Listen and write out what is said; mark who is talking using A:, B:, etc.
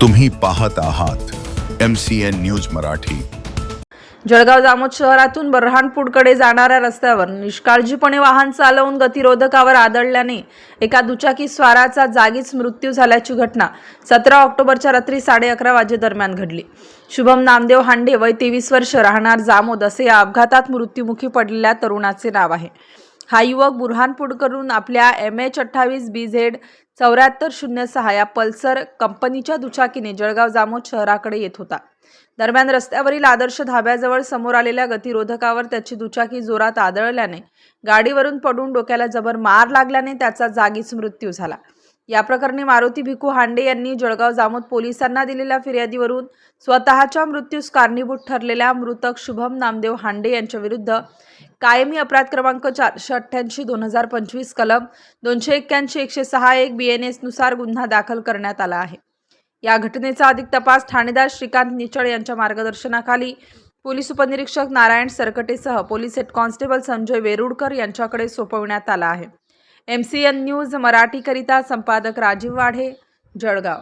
A: तुम्ही पाहत आहात M C N news Marathi.
B: Jalgaon Jamod शहरातून बऱ्हाणपूरकडे जाणाऱ्या रस्त्यावर निष्काळजीपणे वाहन चालवून गतिरोधकावर आदळल्याने एका दुचाकी स्वाराचा जागीच मृत्यू झाल्याची घटना सतरा ऑक्टोबरच्या रात्री साडे अकरा वाजेदरम्यान घडली. शुभम नामदेव हांडे वय तेवीस वर्ष राहणार जामोद असे या अपघातात मृत्युमुखी पडलेल्या तरुणाचे नाव आहे. हा युवक बुरहानपूरकडून आपल्या एम एच अठ्ठावीस बी झेड चौऱ्याहत्तर शून्य सहा या पल्सर कंपनीच्या दुचाकीने जळगाव जामोद शहराकडे येत होता. दरम्यान रस्त्यावरील आदर्श धाब्याजवळ समोर आलेल्या गतिरोधकावर त्याची दुचाकी जोरात आदळल्याने गाडीवरून पडून डोक्याला जबर मार लागल्याने त्याचा जागीच मृत्यू झाला. या प्रकरणी मारुती भिकू हांडे यांनी जळगाव जामोद पोलिसांना दिलेल्या फिर्यादीवरून स्वतःच्या मृत्यूस कारणीभूत ठरलेल्या मृतक शुभम नामदेव हांडे यांच्या विरुद्ध कायमी अपराध क्रमांक चारशे अठ्ठ्याऐंशी दोन हजार पंचवीस कलम दोनशे एक्क्याऐंशी एकशे सहा एक बी एन एसनुसार गुन्हा दाखल करण्यात आला आहे. या घटनेचा अधिक तपास ठाणेदार श्रीकांत निचळ यांच्या मार्गदर्शनाखाली पोलीस उपनिरीक्षक Narayan सरकटेसह police head constable Sanjay Verudkar यांच्याकडे सोपवण्यात आला आहे. एम सी एन न्यूज मराठीकरिता संपादक राजीव वाढे जळगाव.